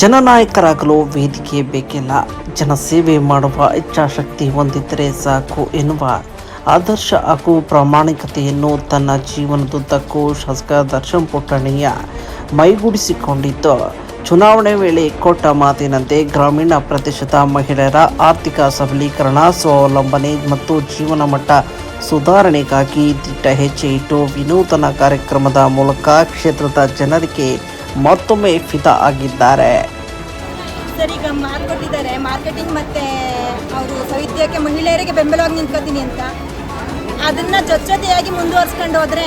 ಜನನಾಯಕರಾಗಲು ವೇದಿಕೆ ಬೇಕಿಲ್ಲ. ಜನಸೇವೆ ಮಾಡುವ ಇಚ್ಛಾಶಕ್ತಿ ಹೊಂದಿದ್ದರೆ ಸಾಕು ಎನ್ನುವ ಆದರ್ಶ ಹಾಗೂ ಪ್ರಾಮಾಣಿಕತೆಯನ್ನು ತನ್ನ ಜೀವನದುದ್ದಕ್ಕೂ ಶಾಸಕ ದರ್ಶನ್ ಪುಟ್ಟಣಿಯ ಮೈಗೂಡಿಸಿಕೊಂಡಿದ್ದು, ಚುನಾವಣೆ ವೇಳೆ ಕೊಟ್ಟ ಮಾತಿನಂತೆ ಗ್ರಾಮೀಣ ಪ್ರದೇಶದ ಮಹಿಳೆಯರ ಆರ್ಥಿಕ ಸಬಲೀಕರಣ, ಸ್ವಾವಲಂಬನೆ ಮತ್ತು ಜೀವನ ಮಟ್ಟ ಸುಧಾರಣೆಗಾಗಿ ದಿಟ್ಟ ಹೆಜ್ಜೆ ಇಟ್ಟು ವಿನೂತನ ಕಾರ್ಯಕ್ರಮದ ಮೂಲಕ ಕ್ಷೇತ್ರದ ಜನರಿಗೆ ಮತ್ತೊಮ್ಮೆ ಫಿದಾ ಆಗಿದ್ದಾರೆ. ಈಗ ಮಾರ್ಕೊಟ್ಟಿದ್ದಾರೆ. ಮಾರ್ಕೆಟಿಂಗ್ ಮತ್ತೆ ಅವರು ಸಾಹಿತ್ಯಕ್ಕೆ ಮಹಿಳೆಯರಿಗೆ ಬೆಂಬಲವಾಗಿ ನಿಂತ್ಕೋತೀನಿ ಅಂತ. ಅದನ್ನ ಜೊತೆಯಾಗಿ ಮುಂದುವರ್ಸ್ಕೊಂಡು ಹೋದ್ರೆ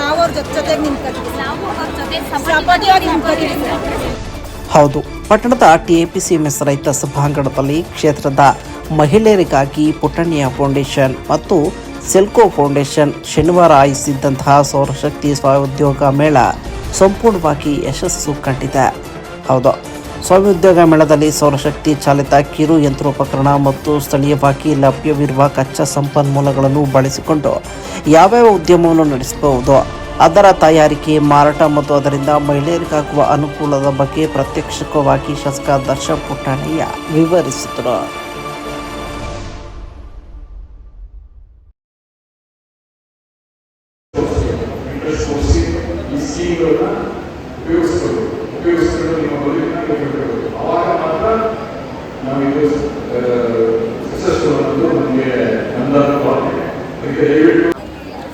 ನಾವು ಅವ್ರ ಜೊತೆ ಜೊತೆಗೆ ನಿಂತ್ಕೋತೀವಿ ನಾವು ಅವ್ರ ಜೊತೆ ಸಪೋರ್ಟಿವ್ ಆಗಿ ನಿಂತ್ಕೋತೀವಿ ಹೌದು. ಪಟ್ಟಣದ ಟಿಎಪಿಸಿಎಂಎಸ್ ರೈತ ಸಭಾಂಗಣದಲ್ಲಿ ಕ್ಷೇತ್ರದ ಮಹಿಳೆಯರಿಗಾಗಿ ಪುಟ್ಟಣಿಯ ಫೌಂಡೇಶನ್ ಮತ್ತು ಸೆಲ್ಕೋ ಫೌಂಡೇಶನ್ ಶನಿವಾರ ಆಯೋಜಿಸಿದ್ದಂತಹ ಸೌರಶಕ್ತಿ ಸ್ವಉದ್ಯೋಗ ಮೇಳ ಸಂಪೂರ್ಣವಾಗಿ ಯಶಸ್ಸು ಕಂಡಿದೆ. ಹೌದು. ಸ್ವಉದ್ಯೋಗ ಮೇಳದಲ್ಲಿ ಸೌರಶಕ್ತಿ ಚಾಲಿತ ಕಿರು ಯಂತ್ರೋಪಕರಣ ಮತ್ತು ಸ್ಥಳೀಯವಾಗಿ ಲಭ್ಯವಿರುವ ಕಚ್ಚಾ ಸಂಪನ್ಮೂಲಗಳನ್ನು ಬಳಸಿಕೊಂಡು ಯಾವ್ಯಾವ ಉದ್ಯಮವನ್ನು ನಡೆಸಬಹುದು, ಅದರ ತಯಾರಿಕೆ, ಮಾರಾಟ ಮತ್ತು ಅದರಿಂದ ಮಹಿಳೆಯರಿಗಾಗುವ ಅನುಕೂಲದ ಬಗ್ಗೆ ಪ್ರತ್ಯಕ್ಷವಾಗಿ ಶಾಸಕ ದರ್ಶನ್ ಪುಟ್ಟಣಯ್ಯ ವಿವರಿಸಿದರು.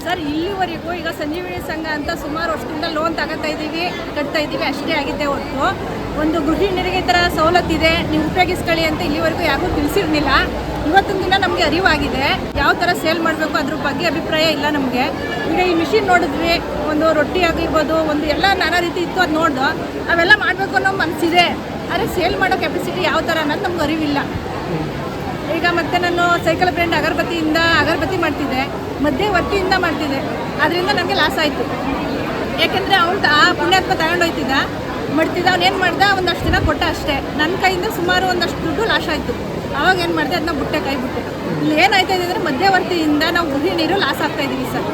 ಸರ್, ಇಲ್ಲಿವರೆಗೂ ಈಗ ಸಂಜೀವಿನಿ ಸಂಘ ಅಂತ ಸುಮಾರು ವರ್ಷದಿಂದ ಲೋನ್ ತಗೋತಾ ಇದ್ದೀವಿ, ಕಟ್ತಾ ಇದ್ದೀವಿ, ಅಷ್ಟೇ ಆಗಿದೆ ಹೊತ್ತು ಒಂದು ಗೃಹಿಣಿಯರಿಗೆ ಥರ ಸವಲತ್ತಿದೆ ನೀವು ಉಪಯೋಗಿಸ್ಕೊಳ್ಳಿ ಅಂತ ಇಲ್ಲಿವರೆಗೂ ಯಾರಿಗೂ ತಿಳಿಸಿರ್ಲಿಲ್ಲ. ಇವತ್ತೊಂದು ದಿನ ನಮಗೆ ಅರಿವಾಗಿದೆ, ಯಾವ ಥರ ಸೇಲ್ ಮಾಡಬೇಕು ಅದ್ರ ಬಗ್ಗೆ ಅಭಿಪ್ರಾಯ ಇಲ್ಲ ನಮಗೆ. ಈಗ ಈ ಮಿಷಿನ್ ನೋಡಿದ್ವಿ, ಒಂದು ರೊಟ್ಟಿ ಆಗಿರ್ಬೋದು, ಒಂದು ಎಲ್ಲ ನಾನಾ ರೀತಿ ಇತ್ತು ಅದು ನೋಡ್ದು. ಅವೆಲ್ಲ ಮಾಡಬೇಕು ಅನ್ನೋ ಮನಸ್ಸಿದೆ ಆದರೆ ಸೇಲ್ ಮಾಡೋ ಕೆಪಾಸಿಟಿ ಯಾವ ಥರ ಅನ್ನೋದು ನಮ್ಗೆ ಅರಿವಿಲ್ಲ. ಈಗ ಮತ್ತೆ ನಾನು ಸೈಕಲ್ ಬ್ರ್ಯಾಂಡ್ ಅಗರಬತ್ತಿಯಿಂದ ಅಗರಬತ್ತಿ ಮಾಡ್ತಿದ್ದೆ. ಮಧ್ಯವರ್ತಿಯಿಂದ ಮಾಡ್ತಿದ್ದೆ. ಅದರಿಂದ ನನಗೆ ಲಾಸ್ ಆಯಿತು. ಯಾಕೆಂದರೆ ಅವ್ನು ಆ ಪುಣ್ಯಾತ್ಮ ತಗೊಂಡೋಯ್ತಿದ್ದ ಮಾಡ್ತಿದ್ದ, ಅವ್ನು ಏನು ಮಾಡ್ದೆ? ಒಂದಷ್ಟು ದಿನ ಕೊಟ್ಟ ಅಷ್ಟೇ. ನನ್ನ ಕೈಯಿಂದ ಸುಮಾರು ಒಂದಷ್ಟು ದುಡ್ಡು ಲಾಸ್ ಆಯಿತು. ಅವಾಗ ಏನು ಮಾಡಿದೆ? ಅದನ್ನ ಬುಟ್ಟೆ ಕೈ ಬಿಟ್ಟೆ. ಇಲ್ಲಿ ಏನಾಯ್ತಾ ಇದೆ ಅಂದರೆ ಮಧ್ಯವರ್ತಿಯಿಂದ ನಾವು ಗೃಹಿಣಿಯರು ಲಾಸ್ ಆಗ್ತಾ ಇದ್ದೀವಿ ಸರ್.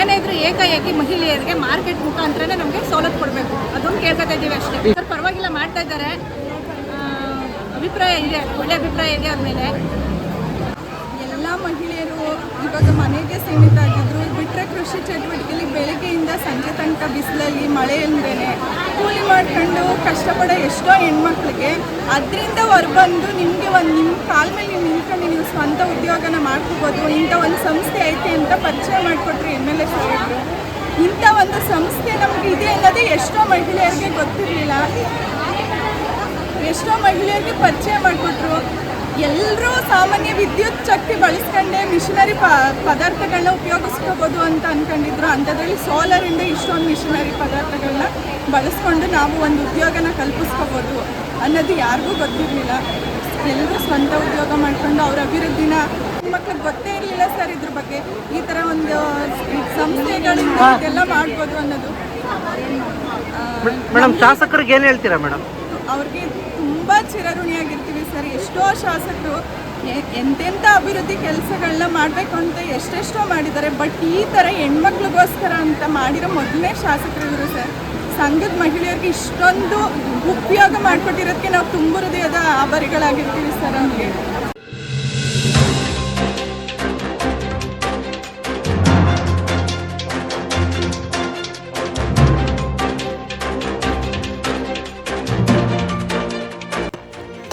ಏನಾದರೂ ಏಕಾಏಕಿ ಮಹಿಳೆಯರಿಗೆ ಮಾರ್ಕೆಟ್ ಮುಖಾಂತರನೇ ನಮಗೆ ಸವಲತ್ತು ಕೊಡಬೇಕು. ಅದೊಂದು ಕೇಳ್ಕೊತಾ ಇದ್ದೀವಿ ಅಷ್ಟೇ. ಸರ್, ಪರವಾಗಿಲ್ಲ, ಮಾಡ್ತಾ ಇದ್ದಾರೆ. ಅಭಿಪ್ರಾಯ ಇದೆ, ಒಳ್ಳೆ ಅಭಿಪ್ರಾಯ ಇದೆ ಆದಮೇಲೆ ಮೇಲೆ ಎಲ್ಲ ಮಹಿಳೆಯರು ಇವಾಗ ಮನೆಗೆ ಸೀಮಿತ ಆಗಿದ್ರು ಬಿಟ್ಟರೆ ಕೃಷಿ ಚಟುವಟಿಕೆಯಲ್ಲಿ ಬೆಳಗ್ಗೆಯಿಂದ ಸಂಜೆ ತನಕ ಬಿಸಿಲಲ್ಲಿ ಮಳೆಯಿಂದಲೇ ಕೂಲಿ ಮಾಡ್ಕೊಂಡು ಕಷ್ಟಪಡೋ ಎಷ್ಟೋ ಹೆಣ್ಮಕ್ಳಿಗೆ ಅದರಿಂದ ಹೊರಬಂದು ನಿಮಗೆ ಒಂದು ನಿಮ್ಮ ಕಾಲ ಮೇಲೆ ನೀವು ನಿಂತ್ಕೊಂಡು ನೀವು ಸ್ವಂತ ಉದ್ಯೋಗನ ಮಾಡ್ಕೋಬೋದು, ಇಂಥ ಒಂದು ಸಂಸ್ಥೆ ಐತೆ ಅಂತ ಪರಿಚಯ ಮಾಡಿಕೊಟ್ರು ಎಂ ಎಲ್ ಎ ಸಾಹೇಬರು. ಇಂಥ ಒಂದು ಸಂಸ್ಥೆ ನಮಗೆ ಇದೆ ಅನ್ನೋದೇ ಎಷ್ಟೋ ಮಹಿಳೆಯರಿಗೆ ಗೊತ್ತಿರಲಿಲ್ಲ. ಎಷ್ಟೋ ಮಹಿಳೆಯರಿಗೆ ಪರಿಚಯ ಮಾಡಿಕೊಟ್ರು. ಎಲ್ಲರೂ ಸಾಮಾನ್ಯ ವಿದ್ಯುತ್ ಶಕ್ತಿ ಬಳಸ್ಕೊಂಡೆ ಮಿಷನರಿ ಪ ಪದಾರ್ಥಗಳನ್ನ ಉಪಯೋಗಿಸ್ಕೋಬೋದು ಅಂತ ಅನ್ಕೊಂಡಿದ್ರು. ಅಂಥದ್ರಲ್ಲಿ ಸೋಲರಿಂದ ಇಷ್ಟೊಂದು ಮಿಷನರಿ ಪದಾರ್ಥಗಳನ್ನ ಬಳಸ್ಕೊಂಡು ನಾವು ಒಂದು ಉದ್ಯೋಗನ ಕಲ್ಪಿಸ್ಕೋಬೋದು ಅನ್ನೋದು ಯಾರಿಗೂ ಗೊತ್ತಿರಲಿಲ್ಲ. ಎಲ್ಲರೂ ಸ್ವಂತ ಉದ್ಯೋಗ ಮಾಡ್ಕೊಂಡು ಅವ್ರ ಅಭಿವೃದ್ಧಿನ ಮಕ್ಳಿಗೆ ಗೊತ್ತೇ ಇರಲಿಲ್ಲ ಸರ್ ಇದ್ರ ಬಗ್ಗೆ. ಈ ಥರ ಒಂದು ಸಂಸ್ಥೆಗಳಿಂದ ಇದೆಲ್ಲ ಮಾಡ್ಬೋದು ಅನ್ನೋದು. ಮೇಡಮ್ ಶಾಸಕರಿಗೆ ಏನು ಹೇಳ್ತೀರಾ ಮೇಡಮ್? ಅವ್ರಿಗೆ ಚಿರಋಣಿಯಾಗಿರ್ತೀವಿ ಸರ್. ಎಷ್ಟೋ ಶಾಸಕರು ಎಂತೆಂಥ ಅಭಿವೃದ್ಧಿ ಕೆಲಸಗಳನ್ನ ಮಾಡಬೇಕು ಅಂತ ಎಷ್ಟೆಷ್ಟೋ ಮಾಡಿದ್ದಾರೆ. ಬಟ್ ಈ ಥರ ಹೆಣ್ಮಕ್ಳಿಗೋಸ್ಕರ ಅಂತ ಮಾಡಿರೋ ಮೊದಲನೇ ಶಾಸಕರು ಇವರು ಸರ್. ಸಂಘದ ಮಹಿಳೆಯರಿಗೆ ಇಷ್ಟೊಂದು ಉಪಯೋಗ ಮಾಡಿಕೊಟ್ಟಿರೋದಕ್ಕೆ ನಾವು ತುಂಬ ಹೃದಯದ ಆಭಾರಿಗಳಾಗಿರ್ತೀವಿ ಸರ್ ಅವ್ರಿಗೆ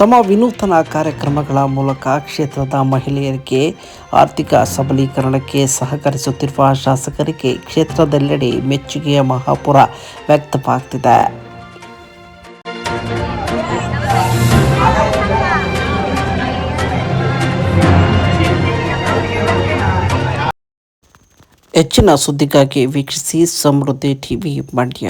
ತಮ್ಮ ವಿನೂತನ ಕಾರ್ಯಕ್ರಮಗಳ ಮೂಲಕ ಕ್ಷೇತ್ರದ ಮಹಿಳೆಯರಿಗೆ ಆರ್ಥಿಕ ಸಬಲೀಕರಣಕ್ಕೆ ಸಹಕರಿಸುತ್ತಿರುವ ಶಾಸಕರಿಗೆ ಕ್ಷೇತ್ರದೆಲ್ಲೆಡೆ ಮೆಚ್ಚುಗೆಯ ಮಹಾಪುರ ವ್ಯಕ್ತವಾಗ್ತಿದೆ. ಹೆಚ್ಚಿನ ಸುದ್ದಿಗಾಗಿ ವೀಕ್ಷಿಸಿ ಸಮೃದ್ಧಿ ಟಿವಿ ಮಂಡ್ಯ.